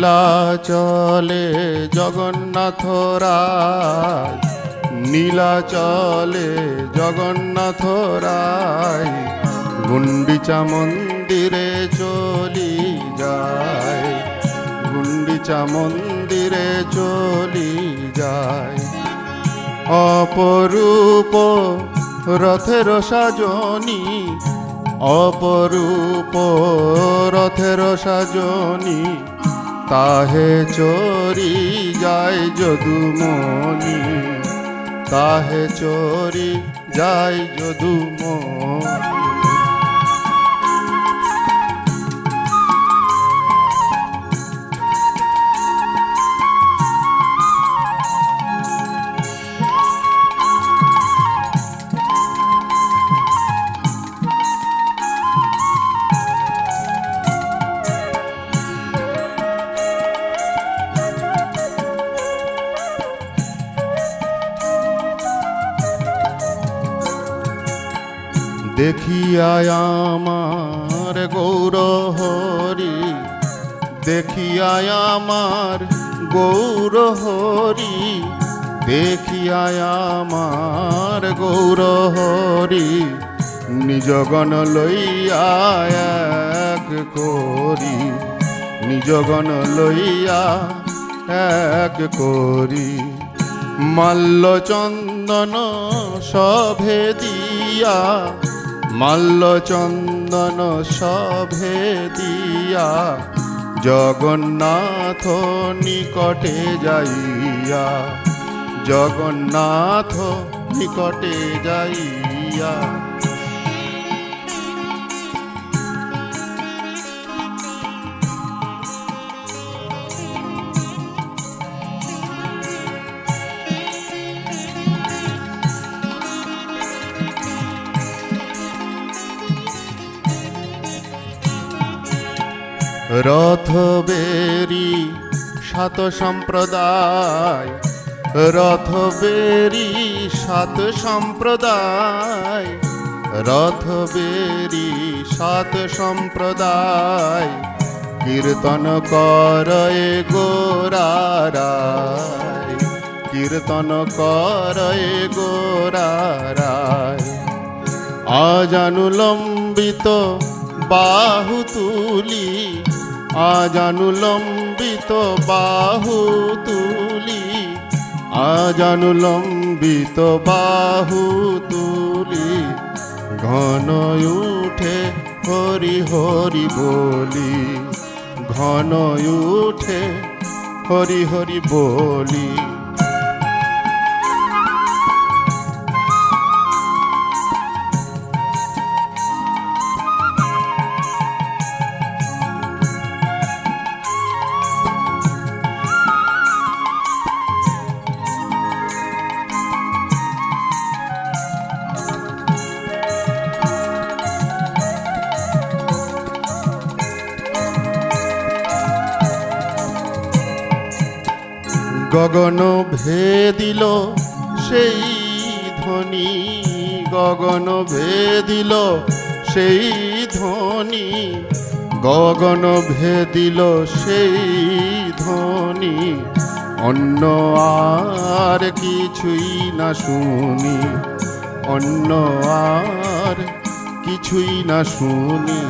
নীলাচলে জগন্নাথ রায়, নীলাচলে জগন্নাথ রায় গুন্ডিচা মন্দিরে চলি যায় গুন্ডিচা মন্দিরে চলি যায়। অপরূপ রথের সাজনী, অপরূপ রথের সাজনী তাহে চরি যায় যদুমণি তাহে চরি যায় যদুমণি। দেখিয়ায় আমার গৌর হরি দেখিয়ায় আমার গৌর হরি দেখিয়ায় আমার গৌর হরি নিজগণ লইয়া এক করি, নিজগণ লইয়া এক করি। মাল্য চন্দন সভে দিয়া মাল্য চন্দন সভে দিয়া জগন্নাথ নিকটে যাইয়া জগন্নাথ নিকটে যাইয়া রথ বেরি সাত সম্প্রদায়। রথ বেরি সাত সম্প্রদায়। রথ বেরি সাত সম্প্রদায়। কীর্তন করয়ে গোরারায়। কীর্তন করয়ে গোরারায়। আজানুলম্বিত বাহু তুলি আজানুলম্বিত বাহু তুলি, আজানুলম্বিত বাহু তুলি, ঘন উঠে হরি হরি বলি, ঘন উঠে হরি হরি বলি। ভেদিল সেই ধ্বনি গগন ভেদিল, সেই ধ্বনি গগন ভেদিল, সেই ধ্বনি অন্য আর কিছুই না শুনি, অন্য আর কিছুই না শুনি।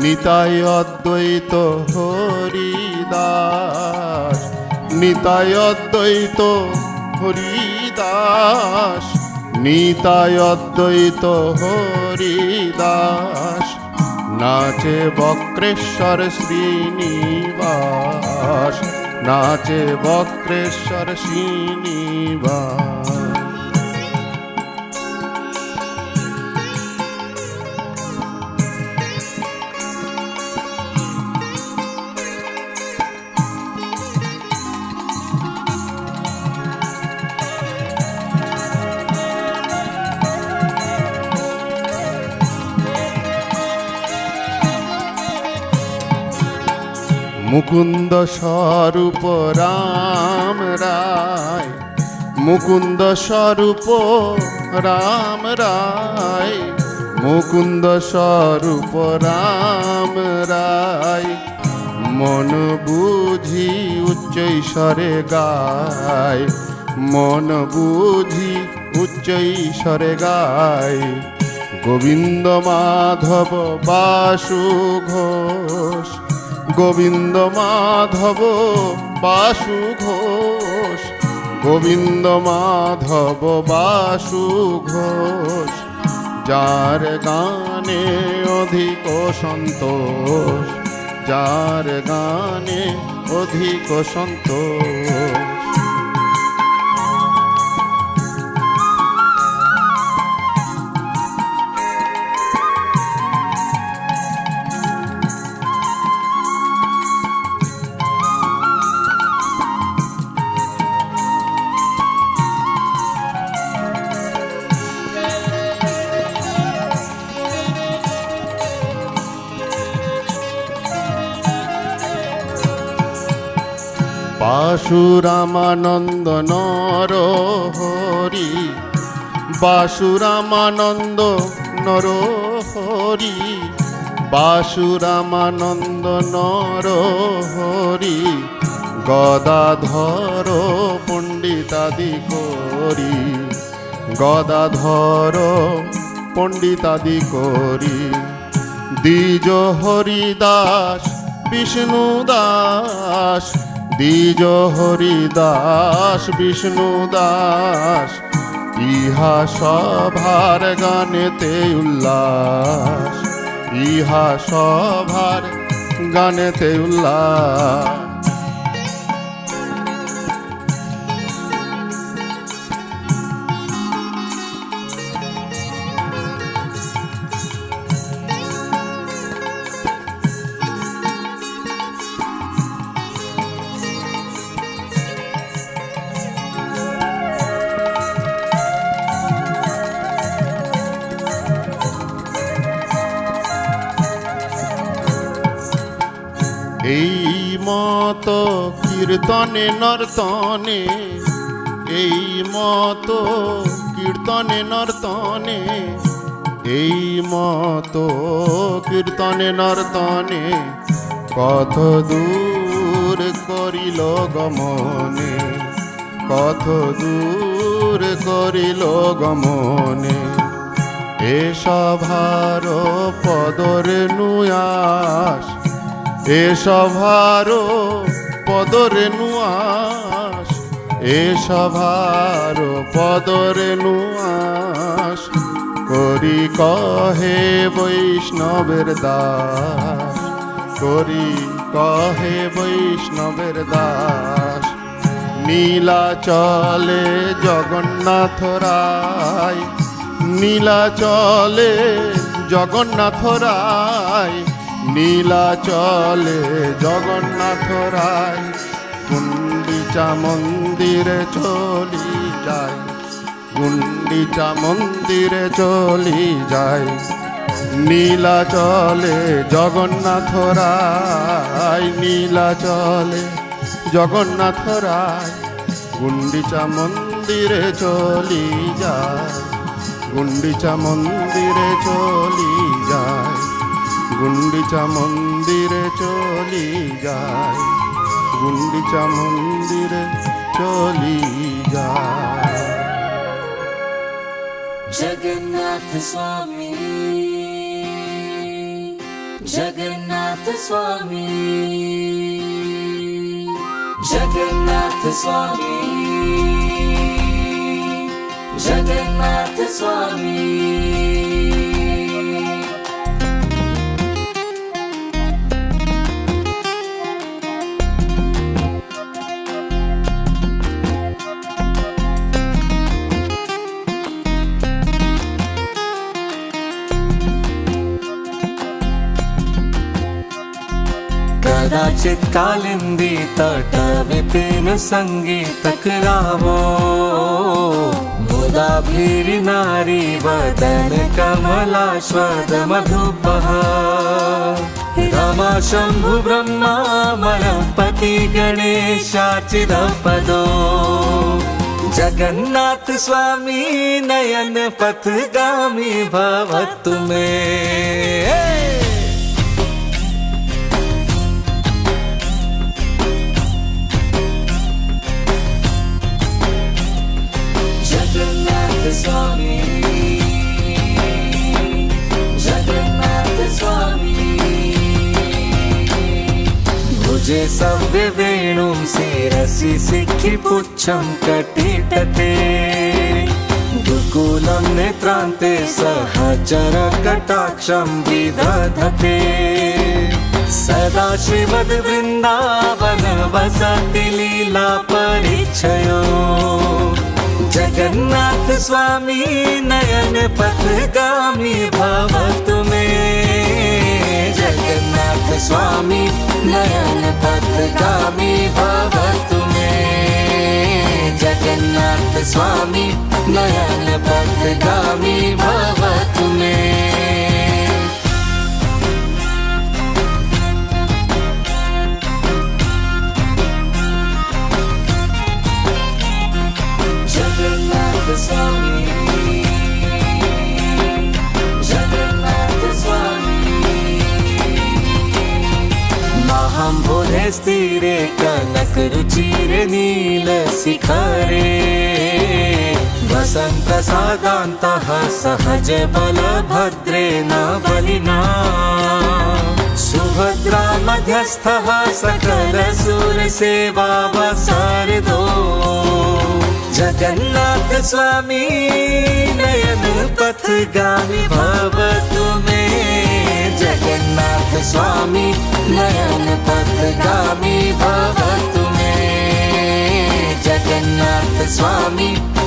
নিতাই অদ্বৈত হরিদাস, নিতাই অদ্বৈত হরিদাস নিতায় অদ্বৈত হরিদাস নাচে বক্রেশ্বর শ্রীনিবাস নাচে বক্রেশ্বর শ্রীনিবাস। মুকুন্দ স্বরূপ রাম রায়। মুকুন্দ স্বরূপ রাম রায়। মুকুন্দ স্বরূপ রাম রায়। মন বুঝি উচ্চ ঈশ্বরে গায়। মন বুঝি উচ্চ ঈশ্বরে গায়। গোবিন্দ মাধব বাসু ঘোষ। গোবিন্দ মাধব বাসু ঘোষ গোবিন্দ মাধব বাসু ঘোষ যার গানে অধিক সন্তোষ। যার গানে অধিক সন্তোষ। বাসুরামানন্দ নর হরি বাসুরামানন্দ নর হরি বাসুরামানন্দ নর হরি গদাধর পণ্ডিতাদি করি গদাধর পণ্ডিতাদি করি দ্বিজ হরিদাস বিষ্ণু দাস দ্বিজ হরিদাস বিষ্ণু দাস ইহা সভার গানেতে উল্লাস ইহা সভার গানেতে উল্লাস। মত কীর্তনে, নর্তনে, এই মত কীর্তনে, নর্তনে, এই মত কীর্তনে, নর্তনে কত দূর করিল গমনে কত দূর করিল গমনে। এ সভার পদরে নুয়াস, এ সভার পদরে নুয়াস, এ সভার পদরে নুয়াস। করি কহে বৈষ্ণবের দাস, করি কহে বৈষ্ণবের দাস। নীলা চলে জগন্নাথ রায় নীলা চলে জগন্নাথ রায় নীলা চলে জগন্নাথ রায় গুন্ডিচা মন্দিরে চলি যায় গুন্ডিচা মন্দিরে চলি যায়। নীলা চলে জগন্নাথ রায় নীলা চলে জগন্নাথ রায় গুন্ডিচা মন্দিরে চলি যায় গুন্ডিচা মন্দিরে চলি যায়। গুন্ডিচা মন্দিরে চলি যায় গুন্ডিচা মন্দিরে চলি যায় জগন্নাথ স্বামী জগন্নাথ স্বামী জগন্নাথ স্বামী জগন্নাথ স্বামী कदाचित् कालिन्दी तट विपिन सङ्गीतक रावो मोदा नारी वदन कमला स्वर मधुबा शम्भु ब्रह्मा मर पति गणेशाचिरपदो जगन्नाथ स्वामी नयन पथगामी भवतु मे। तुमे पुच्छं कटितटे दुकूलं नेत्रान्ते सहचर कटाक्षं विदधते। सदा श्रीमद्वृन्दावन वसति लीला परिचयो। जगन्नाथ स्वामी नयन पथगामी भवतु मे जगन्नाथ स्वामी नयन पथगामी भव तुम्हें जगन्नाथ स्वामी नयन पथगामी भव मे सादान्तः सहज बलभद्रेण बलिना। सुभद्रा मध्यस्थः सकल सुरसेवा वसारदो। जगन्नाथ स्वामी नयन पथगामी भवतु मे। जगन्नाथ स्वामी नयन पथगामी भवतु मे। जगन्नाथ स्वामी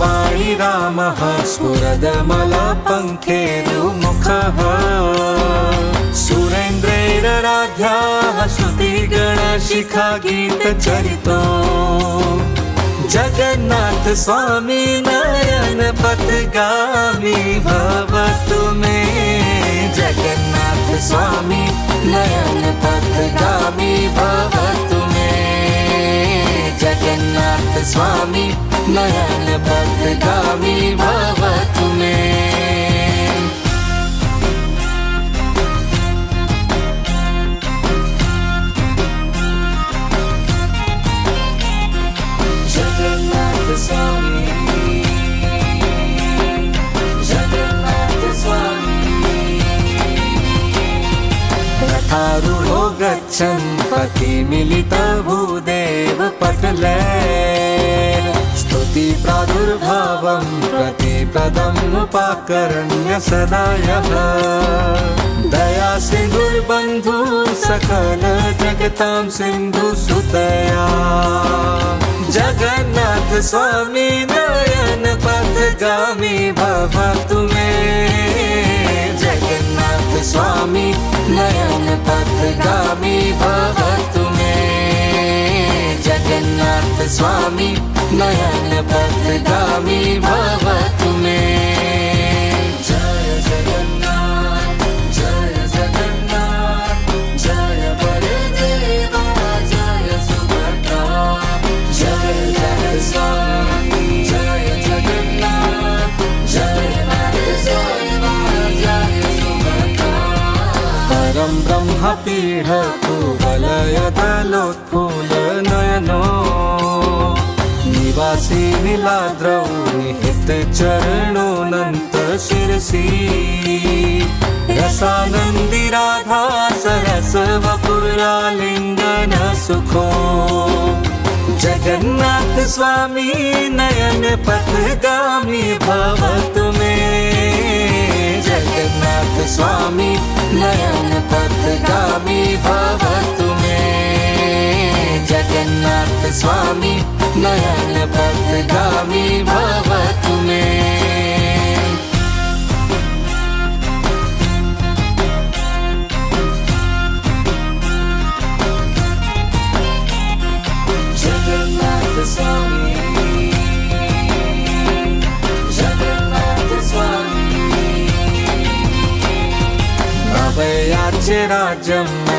णि रामः सुरदमलपङ्खेनुमुखः सुरेन्द्रैर राधाति गणशिखा गीतचरिता जगन्नाथ स्वामी नयनपथगामि भवतु मे। जगन्नाथ स्वामी नयनपथगामि भवतु जगन्नाथ स्वामी नयन पथगामी भव तुम्हें। गच्छन् पतिमि। प्रतिपदम् उपाकर्ण्य सदा दया सिन्धुर्बन्धु सकल जगतां सिन्धु सुतया। जगन्नाथ स्वामी नयन पथगामी भवतु मे। जगन्नाथ स्वामी नयन पथगामी भवतु नयन स्वामी नयन पथगामी भव में। चरणोऽनन्त शिरसि रसानन्दी राधा सरस वपुरालिङ्गन सुखो जगन्नाथ स्वामी नयन पथगामी भवतु मे। जगन्नाथ स्वामी नयन पथगामी भवतु मे। जगन्नाथ स्वामी नयन पथगामी भवतु don't